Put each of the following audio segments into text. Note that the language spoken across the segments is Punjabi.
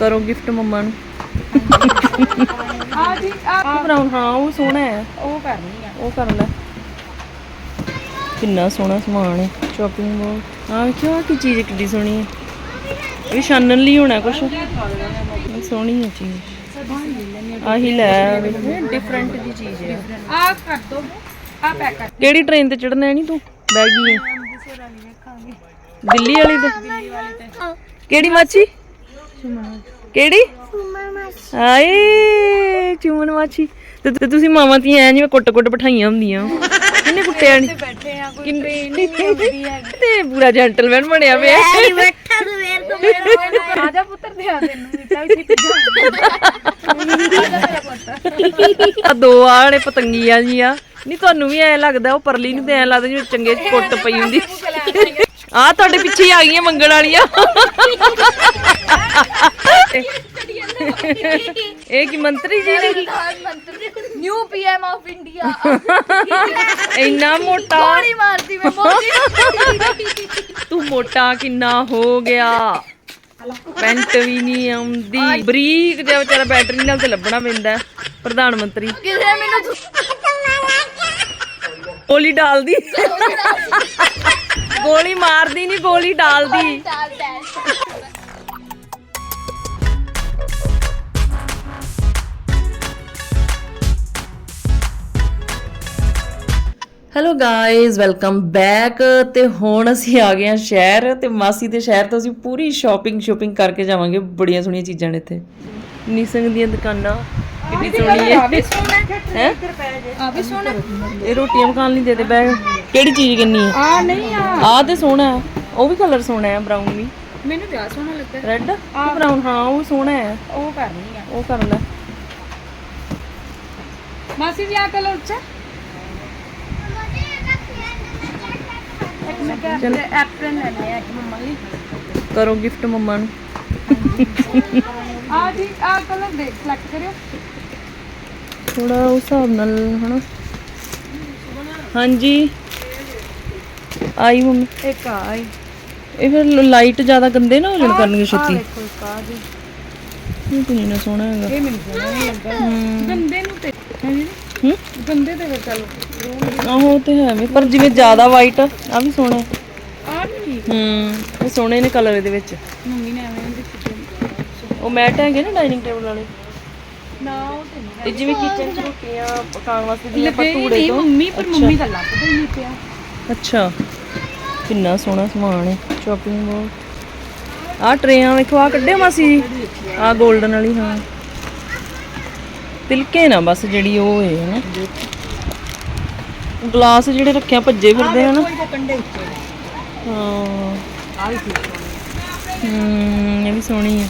ਕਰੋ ਗਿਫਟ ਮੰਮਾ ਨੂੰ। ਆ ਜੀ ਆ ਬਰਾਊਨ ਹਾਂ ਉਹ ਸੋਹਣਾ ਹੈ। ਉਹ ਕਰਨੀ ਆ। ਉਹ ਕਰ ਲੈ। ਕਿੰਨਾ ਸੋਹਣਾ ਸਮਾਨ ਹੈ ਸ਼ਾਪਿੰਗ ਮਾਲ ਆ ਵੇਖਿਓ ਆ ਕੀ ਚੀਜ਼ ਕਿੱਡੀ ਸੋਹਣੀ ਹੈ। ਇਹ ਛਾਨਣ ਲਈ ਹੋਣਾ ਕੁਛ। ਸੋਹਣੀ ਹੈ ਚੀਜ਼। ਆਹੀ ਲੈ ਡਿਫਰੈਂਟ ਦੀ ਚੀਜ਼ ਹੈ। ਆ ਕਰ ਦੋ। ਆ ਪੈਕ ਕਰ। ਕਿਹੜੀ ਟ੍ਰੇਨ ਤੇ ਚੜਨਾ ਨਹੀਂ ਤੂੰ? ਬੈਗੀ ਹੈ। ਦਿੱਲੀ ਵਾਲੀ ਤੇ। ਕਿਹੜੀ ਮਾਛੀ ਕਿਹੜੀ? ਆਏ ਚੁੰਮਣ ਮਾਛੀ। ਤੇ ਤੇ ਤੁਸੀਂ ਮਾਵਾਂ ਤੀ ਐ ਜਿਵੇਂ ਕੁੱਟ ਕੁੱਟ ਬਿਠਾਈਆਂ ਹੁੰਦੀਆਂ। ਕਿੰਨੇ ਕੁੱਟਿਆ ਨਹੀਂ ਬੈਠੇ ਆ ਕੋਈ ਕਿੰਨੇ ਤੇ ਪੂਰਾ ਜੈਂਟਲਮੈਨ ਬਣਿਆ ਪਿਆ ਆ ਜਾ ਪੁੱਤਰ ਦੇ ਆ ਤੈਨੂੰ ਵੀ ਚੱਲ ਛੇਤੀ ਆ ਦੋ ਆੜੇ ਪਤੰਗੀਆਂ ਜੀਆਂ। ਨਹੀਂ ਤੁਹਾਨੂੰ ਵੀ ਐ ਲੱਗਦਾ ਉਹ ਪਰਲੀ ਨੂੰ ਤੇ ਐ ਲੱਗਦਾ ਜਿਵੇਂ ਚੰਗੇ ਕੁੱਟ ਪਈ ਹੁੰਦੀ। ਆ ਤੁਹਾਡੇ ਪਿੱਛੇ ਹੀ ਆ ਗਈਆਂ ਮੰਗਣ ਵਾਲੀਆਂ। ਇਹ ਕੀ ਮੰਤਰੀ ਜੀ ਨੇ? ਨਿਊ ਪੀਐਮ ਆਫ ਇੰਡੀਆ ਇੰਨਾ ਮੋਟਾ। ਗੋਲੀ ਮਾਰਦੀ ਮੈਂ ਮੋਦੀ ਤੂੰ ਮੋਟਾ ਕਿੰਨਾ ਹੋ ਗਿਆ। ਪੈਂਟ ਵੀ ਨਹੀਂ ਆਉਂਦੀ। ਬਰੀਕ ਜਿਹਾ ਵਿਚਾਰਾ ਬੈਟਰੀ ਨਾਲ ਤੇ ਲੱਭਣਾ ਪੈਂਦਾ। ਪ੍ਰਧਾਨ ਮੰਤਰੀ। ਕਿਸੇ ਮੈਨੂੰ ਗੋਲੀ ਡਾਲਦੀ। ਗੋਲੀ ਮਾਰਦੀ ਨਹੀਂ ਗੋਲੀ ਡਾਲਦੀ। ਹੈਲੋ ਗਾਇਜ਼ ਵੈਲਕਮ ਬੈਕ ਤੇ ਹੁਣ ਅਸੀਂ ਆ ਗਏ ਹਾਂ ਸ਼ਹਿਰ ਤੇ ਮਾਸੀ ਦੇ ਸ਼ਹਿਰ ਤੋਂ ਅਸੀਂ ਪੂਰੀ ਸ਼ਾਪਿੰਗ ਸ਼ੋਪਿੰਗ ਕਰਕੇ ਜਾਵਾਂਗੇ, ਬੜੀਆਂ ਸੋਹਣੀਆਂ ਚੀਜ਼ਾਂ ਨੇ ਇੱਥੇ। ਨਿਸੰਗ ਦੀਆਂ ਦੁਕਾਨਾਂ। ਕਿੰਨੀ ਸੋਹਣੀ ਹੈ? ਹੈ। ਆ ਵੀ ਸੋਹਣਾ ਇਹ ਰੋਟੀਆਂ ਪਕਾਉਣ ਲਈ ਦੇ ਦੇ ਬੈਗ। ਕਿਹੜੀ ਚੀਜ਼ ਕਿੰਨੀ ਹੈ? ਆ ਨਹੀਂ ਆ ਆਹ ਤੇ ਸੋਹਣਾ ਹੈ। ਉਹ ਵੀ ਕਲਰ ਸੋਹਣਾ ਹੈ ਬਰਾਊਨ ਵੀ। ਮੈਨੂੰ ਤੇ ਆ ਸੋਹਣਾ ਲੱਗਦਾ ਰੈੱਡ ਬਰਾਊਨ ਹਾਂ ਉਹ ਸੋਹਣਾ ਹੈ। ਉਹ ਕਰਨੀ ਆ ਉਹ ਕਰ ਲੈ। ਮਾਸੀ ਜੀ ਆ ਕਲਰ ਉੱਚਾ ਕਿਹਾ ਐਪਰਨ ਲੈ ਲਿਆ ਇੱਕ ਮੰਮਾ ਲਈ ਕਰੋ ਗਿਫਟ ਮੰਮਾ ਨੂੰ। ਆ ਜੀ ਆ ਕਲਰ ਦੇ ਸਿਲੈਕਟ ਕਰਿਓ। ਥੋੜਾ ਉਸ ਹਿਸਾਬ ਨਾਲ ਹਨਾ? ਹਾਂਜੀ। ਆਈ ਮੰਮੀ। ਇੱਕ ਆ ਆਈ। ਇਹ ਫਿਰ ਲਾਈਟ ਜ਼ਿਆਦਾ ਗੰਦੇ ਨਾ ਹੋ ਜਾਣ ਕਰਨਗੇ ਆ ਛੇਤੀ। ਦੇਖੋ ਇੱਕ ਆ ਜੀ। ਇਹ ਨਾ ਸੋਹਣਾ ਹੈਗਾ। ਇਹ ਮੈਨੂੰ ਸੋਹਣਾ ਨਹੀਂ ਲੱਗਾ ਹੂੰ। ਗੰਦੇ ਨੂੰ ਤੇ ਹੈ? ਜੀ ਹੂੰ? ਗੰਦੇ ਤੇ ਫਿਰ ਚਲੋ। ਆਹੋ ਤੇ ਹੈ ਵੀ ਪਰ ਜਿਵੇਂ ਜ਼ਿਆਦਾ ਵਾਈਟ ਆ ਵੀ ਸੋਹਣਾ ਹੈ। ਆ ਵੀ ਠੀਕ ਹੂੰ ਇਹ ਸੋਹਣੇ ਨੇ ਕਲਰ ਇਹਦੇ ਵਿੱਚ। ਦਿੱਤੀ ਉਹ ਮੈਟ ਹੈਗੇ ਨਾ ਡਾਈਨਿੰਗ ਟੇਬਲ ਵਾਲੇ। ਨਾ ਉਹ ਤੇ ਨਹੀਂ ਇਹ ਜਿਵੇਂ ਕਿਚਨ ਚ ਰੋਟੀਆਂ ਪਕਾਉਣ ਵਾਸਤੇ ਦੀਆਂ ਲੱਗੇ ਪਤੂੜੇ ਨਹੀਂ ਤੋਂ। ਮੰਮੀ ਪਰ ਮੰਮੀ ਦਾ ਲੱਗਦਾ ਹੀ ਨਹੀਂ ਪਿਆ। ਅੱਛਾ। ਕਿੰਨਾ ਸੋਹਣਾ ਸਮਾਨ ਹੈ ਸ਼ਾਪਿੰਗ ਮਾਲ ਆਹ ਟਰੇਆਂ ਵੇਖੋ ਆ ਕੱਢਿਆ ਮਾਸੀ ਜੀ। ਆ 골ਡਨ ਵਾਲੀ ਹਾਂ। ਤਿਲਕੇ ਨਾ ਬਸ ਜਿਹੜੀ ਉਹ ਹੈ ਹਨਾ ਗਲਾਸ ਜਿਹੜੇ ਰੱਖਿਆ ਭੱਜੇ ਫਿਰਦੇ ਹਨ ਹਾਂ। ਆ ਵੀ ਠੀਕ ਹੂੰ ਇਹ ਵੀ ਸੋਹਣੀ ਹੈ।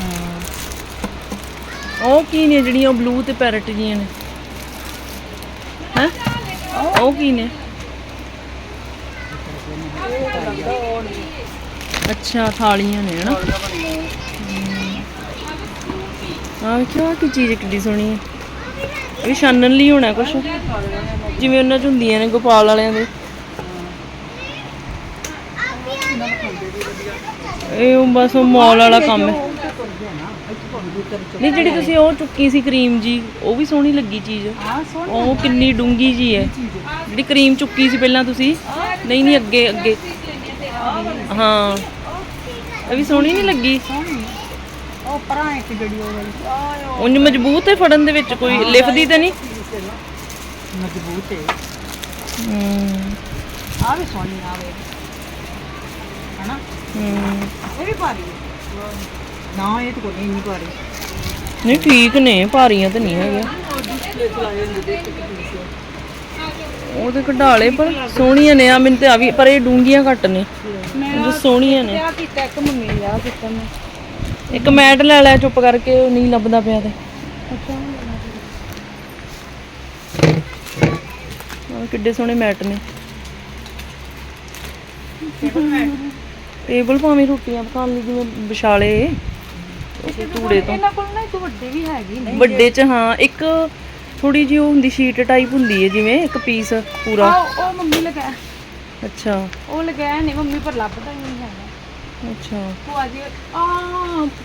ਉਹ ਕੀ ਨੇ ਜਿਹੜੀਆਂ ਬਲੂ ਤੇ ਪੈਰਟ ਜੀਆਂ ਨੇ? ਹੈ? ਉਹ ਕੀ ਨੇ? ਅੱਛਾ, ਥਾਲੀਆਂ ਨੇ, ਹਨਾ? ਆ ਵੇਖਿਓ ਆ ਚੀਜ਼ ਕਿੱਡੀ ਸੋਹਣੀ ਹੈ ਇਹ ਛਾਨਣ ਲਈ ਹੋਣਾ ਕੁਛ? ਜਿਵੇਂ ਉਹਨਾਂ ਚ ਹੁੰਦੀਆਂ ਨੇ, ਗੋਪਾਲ ਵਾਲਿਆਂ ਦੇ। ਇਹ ਬਸ ਉਹ ਮਾਲ ਵਾਲਾ ਕੰਮ ਹੈ। ਨਹੀਂ ਜਿਹੜੀ ਤੁਸੀਂ ਉਹ ਚੁੱਕੀ ਸੀ ਕਰੀਮ ਜੀ ਉਹ ਵੀ ਸੋਹਣੀ ਲੱਗੀ ਚੀਜ਼। ਸੋਹਣਾ ਉਹ ਕਿੰਨੀ ਡੂੰਗੀ ਜੀ ਹੈ। ਜਿਹੜੀ ਕਰੀਮ ਚੁੱਕੀ ਸੀ ਪਹਿਲਾਂ ਤੁਸੀਂ ਨਹੀਂ ਨਹੀਂ ਅੱਗੇ ਅੱਗੇ। ਹਾਂ। ਇਹ ਵੀ ਸੋਹਣੀ ਨਹੀਂ ਲੱਗੀ? ਉਹ ਪਰਾਂ ਇੱਕ ਜਿਹੜੀ ਉਹ ਵਾਲੀ। ਉਂਝ ਮਜ਼ਬੂਤ ਹੈ ਫੜਨ ਦੇ ਵਿੱਚ ਕੋਈ? ਲਿਫਦੀ ਤੇ ਨਹੀਂ? ਮਜ਼ਬੂਤ ਹੈ। ਹੂੰ। ਆ ਵੀ ਸੋਹਣੀ ਆ ਵੇ ਹਨਾ? ਹੂੰ। ਇਹ ਵੀ ਭਾਰੀ ਹੈ। ਨਾ ਇਹ ਤਾਂ ਕੋਈ ਨਹੀਂ ਭਾਰੀ। ਨਹੀਂ ਠੀਕ ਨੇ ਭਾਰੀਆਂ ਤਾਂ ਨਹੀਂ ਹੈਗੀਆਂ। ਉਹਦੇ ਕਢਾਲੇ ਪਰ ਸੋਹਣੀਆਂ ਨੇ ਆ ਮੈਨੂੰ ਤੇ ਆ ਵੀ ਪਰ ਇਹ ਡੂੰਗੀਆਂ ਘੱਟ ਨੇ। ਮੈਂ ਉਹ ਸੋਹਣੀਆਂ ਨੇ। ਆ ਕੀਤਾ ਇੱਕ ਮੰਮੀ ਨੇ ਆ ਕੀਤਾ ਮੈਂ। ਇੱਕ ਮੈਟ ਲੈ ਲੈ ਚੁੱਪ ਕਰਕੇ ਉਹ ਨਹੀਂ ਲੱਭਦਾ ਪਿਆ ਤੇ। ਅੱਛਾ। ਕਿੱਡੇ ਸੋਹਣੇ ਮੈਟ ਨੇ। ਟੇਬਲ ਭਾਵੇਂ ਰੋਟੀਆਂ ਪਕਾਉਣ ਲਈ ਜਿਵੇਂ ਵਿਛਾਲੇ। ਧੂੜੇ ਤੋਂ ਇਹਨਾਂ ਕੋਲ ਨਾ ਇੱਕ ਵੱਡੇ ਵੀ ਹੈਗੀ ਨਹੀਂ ਵੱਡੇ ਚ ਹਾਂ ਇੱਕ ਥੋੜੀ ਜਿਹੀ ਉਹ ਹੁੰਦੀ ਸ਼ੀਟ ਟਾਈਪ ਹੁੰਦੀ ਹੈ ਜਿਵੇਂ ਇੱਕ ਪੀਸ ਪੂਰਾ। ਉਹ ਮੰਮੀ ਲਗਾਇਆ ਅੱਛਾ। ਉਹ ਲਗਾਇਆ ਨਹੀਂ ਮੰਮੀ ਪਰ ਲੱਭਦਾ ਹੀ ਨਹੀਂ ਹੈਗਾ। ਅੱਛਾ। ਭੂਆ ਜੀ ਆ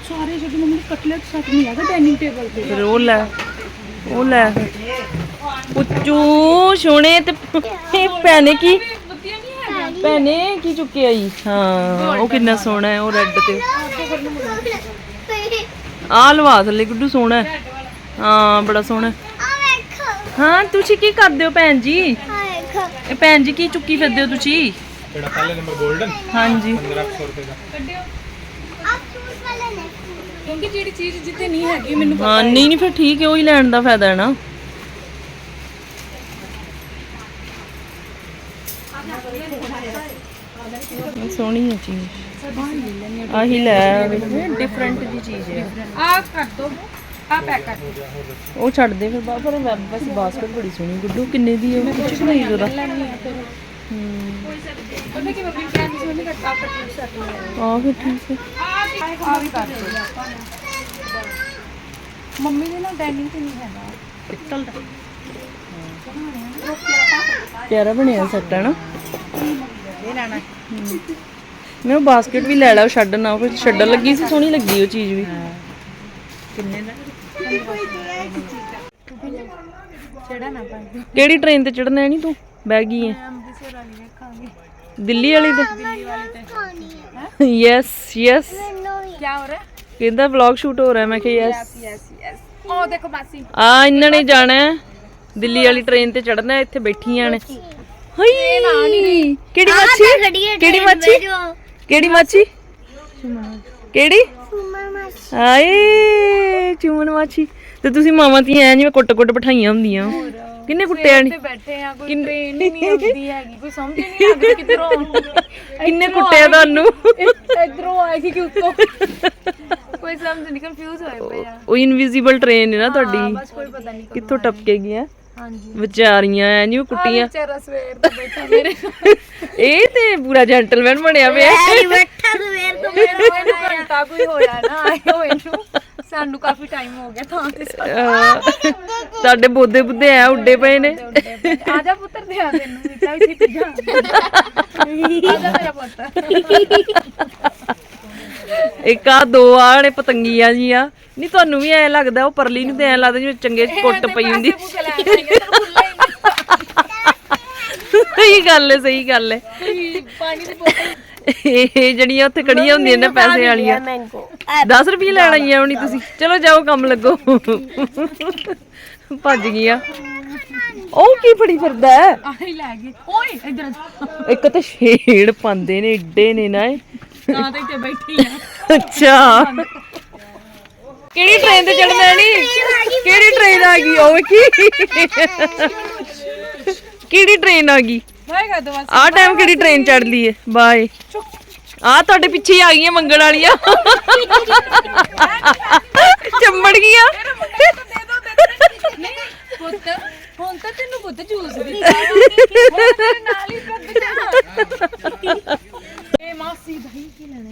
ਸਾਰੇ ਜਿਹੜੇ ਮੰਮੀ ਨੇ ਕਟਲੇਟ ਸੱਟ ਨਹੀਂ ਹੈਗਾ ਡਾਈਨਿੰਗ ਟੇਬਲ ਤੇ। ਫਿਰ ਉਹ ਲੈ ਉਹ ਲੈ। ਪੁੱਚੂ ਸੋਹਣੇ ਤੇ ਇਹ ਭੈਣੇ ਕੀ ਭੈਣੇ ਕੀ ਚੁੱਕਿਆ ਈ? ਹਾਂ ਉਹ ਕਿੰਨਾ ਸੋਹਣਾ ਹੈ ਉਹ ਰੈੱਡ ਤੇ। ਆਹ ਲਵਾ ਥੱਲੇ ਗੁੱਡੂ ਸੋਹਣਾ ਹੈ। ਹਾਂ ਬੜਾ ਸੋਹਣਾ ਹੈ। ਹਾਂ ਤੁਸੀਂ ਕੀ ਕਰਦੇ ਹੋ ਭੈਣ ਜੀ? ਇਹ ਭੈਣ ਜੀ ਕੀ ਚੁੱਕੀ ਫਿਰਦੇ ਹੋ ਤੁਸੀਂ? ਜਿਹੜਾ ਪਹਿਲੇ ਨੰਬਰ 골ਡਨ ਹਾਂਜੀ 1500 ਰੁਪਏ ਦਾ। ਕਿਉਂਕਿ ਜਿਹੜੀ ਚੀਜ਼ ਜਿੱਥੇ ਨਹੀਂ ਹੈਗੀ ਮੈਨੂੰ ਹਾਂ ਨਹੀਂ ਨਹੀਂ ਫਿਰ ਠੀਕ ਹੈ ਉਹੀ ਲੈਣ ਦਾ ਫਾਇਦਾ ਹੈ ਨਾ। ਸੋਹਣੀ ਹੈ ਚੀਜ਼। ਆਹੀ ਲੈ। ਡਿਫਰੈਂਟ ਜੀ ਚੀਜ਼ ਹੈ। ਆ ਕਰ ਦੋ। ਆ ਪੈਕ ਕਰ ਦੋ। ਉਹ ਛੱਡ ਦੇ ਫਿਰ ਬਾਹਰ ਪਰ ਵੈਸੇ ਬਾਸਕਟ ਬੜੀ ਸੋਹਣੀ ਗੁੱਡੂ ਕਿੰਨੇ ਦੀ ਹੈ? ਉਹ ਕੁਝ ਨਹੀਂ ਲੈਣੀ ਆ ਫਿਰ ਉਹਨੇ ਕਿ ਮੰਮੀ ਕਹਿੰਦੀ ਸੀ ਉਹਨੇ ਕੱਟਾ ਕਟਲੇਟ ਸੱਟ ਲਿਆ ਆ ਫਿਰ ਠੀਕ ਹੈ। ਆ ਵੀ ਕਰ ਦੋ। ਮੰਮੀ ਦੇ ਨਾ ਡਾਈਨਿੰਗ ਤੇ ਨਹੀਂ ਹੈਗਾ। ਪਿੱਤਲ ਦਾ। ਪਿਆਰਾ ਬਣਿਆ ਸੈੱਟ ਹੈ ਨਾ? ਇਹ ਲੈਣਾ। ਮੈਂ ਉਹ ਬਾਸਕਟ ਵੀ ਲੈ ਲਾ ਉਹ ਛੱਡ ਨਾ ਉਹ ਛੱਡਣ ਲੱਗੀ ਸੀ ਸੋਹਣੀ ਲੱਗੀ ਉਹ ਚੀਜ਼ ਵੀ। ਕਿੰਨੇ ਦਾ? ਚੜਾ ਨਾ ਪਾਈ ਕਿਹੜੀ ਟ੍ਰੇਨ ਤੇ ਚੜਨਾ ਨਹੀਂ ਤੂੰ? ਬਹਿ ਗਈ ਹੈ ਅੰਮ੍ਰਿਤਸਰ ਵਾਲੀ ਵੇਖਾਂਗੇ। ਦਿੱਲੀ ਵਾਲੀ ਤੇ? ਦਿੱਲੀ ਵਾਲੀ ਤੇ। ਯੈਸ ਯੈਸ ਕੀ ਹੋ ਰਿਹਾ? ਕਹਿੰਦਾ ਵਲੌਗ ਸ਼ੂਟ ਹੋ ਰਿਹਾ ਮੈਂ ਕਿਹਾ ਯੈਸ ਯੈਸ ਯੈਸ ਉਹ ਦੇਖੋ ਮਾਸੀ। ਆ ਇਹਨਾਂ ਨੇ ਜਾਣਾ ਹੈ। ਦਿੱਲੀ ਵਾਲੀ ਟ੍ਰੇਨ ਤੇ ਚੜਨਾ ਹੈ, ਇੱਥੇ ਬੈਠੀਆਂ ਨੇ। ਹਈ! ਕਿਹੜੀ ਮੱਛੀ ਕਿਹੜੀ ਮੱਛੀ ਕਿਹੜੀ ਮੱਛੀ? ਕਿਹੜੀ? ਹਾਏ ਚੂਮਨ ਮਾਛੀ। ਤੇ ਤੁਸੀਂ ਮਾਵਾਂ ਧੀਆਂ ਐਂ ਜਿਵੇਂ ਕੁੱਟ ਕੁੱਟ ਬਿਠਾਈਆਂ ਹੁੰਦੀਆਂ। ਕਿੰਨੇ ਕੁੱਟਿਆ ਤੇ ਨਹੀਂ ਬੈਠੇ ਆ ਕੋਈ ਟ੍ਰੇਨ ਨਹੀਂ ਆਉਂਦੀ ਹੈਗੀ ਕੋਈ ਸਮਝ ਨਹੀਂ ਆਉਂਦੀ ਕਿੱਧਰੋਂ ਕਿੰਨੇ ਕੁੱਟਿਆ ਤੁਹਾਨੂੰ? ਇਧਰੋਂ ਆਏਗੀ ਕਿ ਉੱਤੋਂ ਕੋਈ ਸਮਝ ਨਹੀਂ ਕੰਫਿਊਜ਼ ਹੋਏ ਪਏ ਆ। ਉਹ ਇਨਵਿਜ਼ੀਬਲ ਟ੍ਰੇਨ ਹੈ ਨਾ ਤੁਹਾਡੀ। ਬਸ ਕੋਈ ਪਤਾ ਨਹੀਂ ਕਿੱਥੋਂ ਟਪਕੇਗੀਆਂ ਹਾਂਜੀ। ਵਿਚਾਰੀਆਂ ਐਂ ਜਿਵੇਂ ਕੁੱਟੀਆਂ। ਵਿਚਾਰਾ ਸਵੇਰ ਤੋਂ ਬੈਠਾ ਮੇਰੇ ਇਹ ਤੇ ਪੂਰਾ ਜੈਂਟਲਮੈਨ ਬਣਿਆ ਪਿਆ। ਬੈਠਾ ਸਵੇਰ ਤੋਂ ਮੇਰੇ ਘੰਟਾ ਕੋਈ ਹੋਇਆ ਨਾ ਆਏ ਹੋਏ ਨੂੰ। ਸਾਨੂੰ ਕਾਫੀ ਟਾਈਮ ਹੋ ਗਿਆ ਤਾਂ ਤੇ ਤੁਹਾਡੇ ਬੋਦੇ ਬੁੱਧੇ ਐ ਉੱਡੇ ਪਏ ਨੇ। ਆ ਜਾ ਪੁੱਤਰ ਦੇ ਆ ਤੈਨੂੰ ਵੀ ਜਾ। ਆ ਜਾ ਮੇਰਾ ਪੁੱਤ। ਇੱਕ ਆ ਦੋ ਆ ਨੇ ਪਤੰਗੀਆਂ ਜੀਆਂ। ਨਹੀਂ ਤੁਹਾਨੂੰ ਵੀ ਐ ਲੱਗਦਾ ਉਹ ਪਰਲੀ ਨੂੰ ਤੇ ਐ ਲੱਗਦਾ ਜਿਵੇਂ ਚੰਗੇ ਕੁੱਟ ਪਈ ਹੁੰਦੀ। ਸਹੀ ਗੱਲ ਹੈ ਸਹੀ ਗੱਲ ਹੈ ਹੀ ਪਾਣੀ ਦੀ ਬੋਤਲ। ਇਹ ਜਿਹੜੀਆਂ ਉੱਥੇ ਖੜੀਆਂ ਹੁੰਦੀਆਂ ਨੇ ਪੈਸੇ ਵਾਲੀਆਂ। 10 ਰੁਪਏ ਲੈਣ ਆਈਆਂ ਹੋਣੀ ਤੁਸੀਂ। ਚਲੋ ਜਾਓ ਕੰਮ ਲੱਗੋ। ਭੱਜ ਗਈਆਂ। ਉਹ ਕੀ ਫੜੀ ਫਿਰਦਾ ਹੈ? ਆਹੀ ਲੈ ਗਏ। ਓਏ ਇੱਧਰ ਆ ਇੱਕ ਤਾਂ ਛੇੜ ਪਾਉਂਦੇ ਨੇ ਏਡੇ ਨੇ ਨਾ ਇਹ। ਤਾਂ ਤੇ ਇੱਥੇ ਬੈਠੀ ਆ। ਅੱਛਾ। ਕਿਹੜੀ ਟ੍ਰੇਨ ਤੇ ਚੜਨਾ ਨਹੀਂ ਕਿਹੜੀ ਟ੍ਰੇਨ ਆ ਗਈ? ਉਹ ਵੇਖੀ। ਕਿਹੜੀ ਟ੍ਰੇਨ ਆ ਗਈ? ਵਾਏਗਾ ਆ ਟਾਈਮ ਕਿਹੜੀ ਟ੍ਰੇਨ ਚੜਦੀ ਲਈ ਏ? ਬਾਏ। ਆ ਤੁਹਾਡੇ ਪਿੱਛੇ ਹੀ ਆ ਗਈਆਂ ਮੰਗਣ ਵਾਲੀਆਂ ਚੰਬੜ ਗਈਆਂ ਨਹੀਂ ਪੁੱਤ ਹੁਣ ਤਾਂ ਤੈਨੂੰ ਪੁੱਤ ਜੂਸ ਦਿੱਤਾ ਹੁਣ ਤੇਰੇ ਨਾਲ ਹੀ ਕੱਢ ਜਾ ਇਹ ਮਾਸੀ ਦਹੀਂ ਕੀ ਲੈਣਾ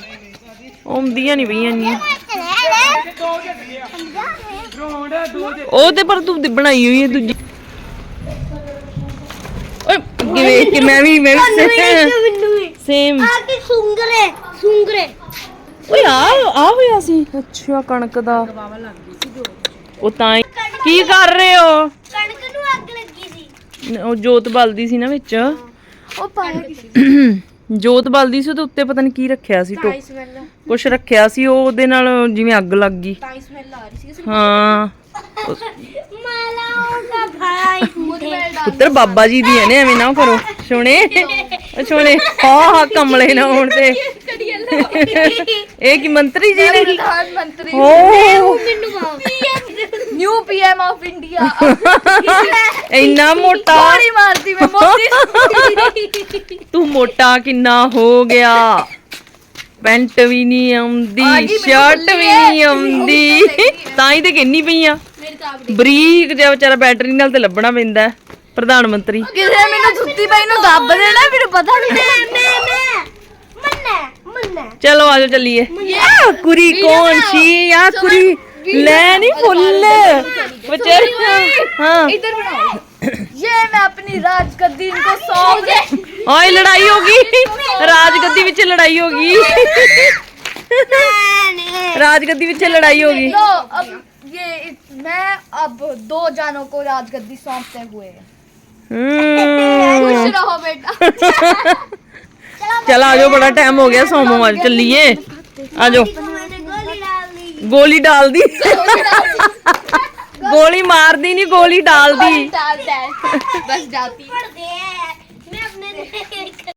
ਆਉਂਦੀਆਂ ਨਹੀਂ ਪਈਆਂ ਇੰਨੀਆਂ। ਉਹ ਤੇ ਪਰ ਤੂੰ ਬਣਾਈ ਹੋਈ ਹੈ ਦੂਜੀ। ਓਏ ਕੇ ਮੈਂ ਵੀ ਮੈਂ ਵੀ ਸੇਮ। ਆਕੇ ਸੁੰਗਰੇ ਸੁੰਗਰੇ ਓਏ ਆ ਆ ਹੋਇਆ ਸੀ। ਅੱਛਾ ਕਣਕ ਦਾ। ਉਹ ਤਾਂ ਹੀ ਕੀ ਕਰ ਰਹੇ ਹੋ? ਕਣਕ ਨੂੰ ਅੱਗ ਲੱਗੀ ਸੀ। ਉਹ ਜੋਤ ਬਲਦੀ ਸੀ ਨਾ ਵਿੱਚ। ਉਹ ਪਾਣੀ ਜੋਤ ਬਲਦੀ ਸੀ ਉਹਦੇ ਉੱਤੇ ਪਤਾ ਨਹੀਂ ਕੀ ਰੱਖਿਆ ਸੀ ਟੋ ਸਮੈਲ ਕੁਛ ਰੱਖਿਆ ਸੀ ਉਹ ਉਹਦੇ ਨਾਲ ਜਿਵੇਂ ਅੱਗ ਲੱਗ ਗਈ ਤਾਈ ਸਮੈਲ ਆ ਰਹੀ ਸੀ ਹਾਂ ਮਾਲਾ ਉਹਦਾ मुझे ਪੁੱਤਰ ਬਾਬਾ ਜੀ ਦੀ ਹੈ ਨੇ ਐਵੇਂ ਨਾ ਕਰੋ ਸੋਹਣੇ ਉਹ ਸੋਹਣੇ ਹਾਂ ਹਾਂ ਕਮਲੇ ਨਾ ਹੋਣ ਤੇ ਇਹ ਕੀ ਮੰਤਰੀ ਜੀ ਨੇ प्रधानमंत्री ਓ न्यू पीएम ऑफ इंडिया ਇੰਨਾ ਮੋਟਾ गोली मारती मैं मोदी ਤੂੰ ਮੋਟਾ ਕਿੰਨਾ ਹੋ ਗਿਆ। ਪੈਂਟ ਵੀ ਨਹੀਂ ਆਉਂਦੀ ਸ਼ਰਟ ਵੀ ਨਹੀਂ ਆਉਂਦੀ। ਤਾਂ ਹੀ ਤੇ ਕਿੰਨੀ ਪਈ ਬਰੀਕ ਜਿਹਾ ਵਿਚਾਰਾ ਬੈਟਰੀ ਨਾਲ ਤੇ ਲੱਭਣਾ ਪੈਂਦਾ ਪ੍ਰਧਾਨ ਮੰਤਰੀ। ਕਿਸੇ ਮੈਨੂੰ ਸੁੱਤੀ ਪਈ ਨੂੰ ਦੱਬ ਦੇਣਾ ਮੈਨੂੰ ਪਤਾ ਨਹੀਂ ਮੈਂ ਮੈਂ ਮੰਨਾ ਮੰਨਾ ਚਲੋ ਆਜੋ ਚੱਲੀਏ। ਆ ਕੁਰੀ ਕੌਣ ਸੀ? ਆ ਕੁਰੀ ਲੈ ਨਹੀਂ ਫੁੱਲ। ਵਿਚਾਰੀ ਹਾਂ। ਇੱਧਰ ਬਣਾਓ। ये मैं अपनी राज गद्दी इनको सौंप दे ਓਏ ਲੜਾਈ ਹੋ ਗਈ ਰਾਜਗੱਦੀ ਵਿੱਚ ਲੜਾਈ ਹੋ ਗਈ ਰਾਜਗੱਦੀ ਵਿੱਚ ਲੜਾਈ ਹੋ ਗਈ लो अब ये मैं अब दो जानों को राज गद्दी सौंपते हुए ਹਮ खुश रहो बेटा ਚਲ ਆਜੋ ਬੜਾ ਟਾਈਮ ਹੋ ਗਿਆ ਸੋਮੋ ਅੱਜ ਚੱਲੀਏ ਆਜੋ मैंने गोली डाल दी ਗੋਲੀ ਡਾਲਦੀ ਗੋਲੀ ਮਾਰਦੀ ਨਹੀਂ ਗੋਲੀ ਡਾਲਦੀ डाल दे बस जाती पड़ दे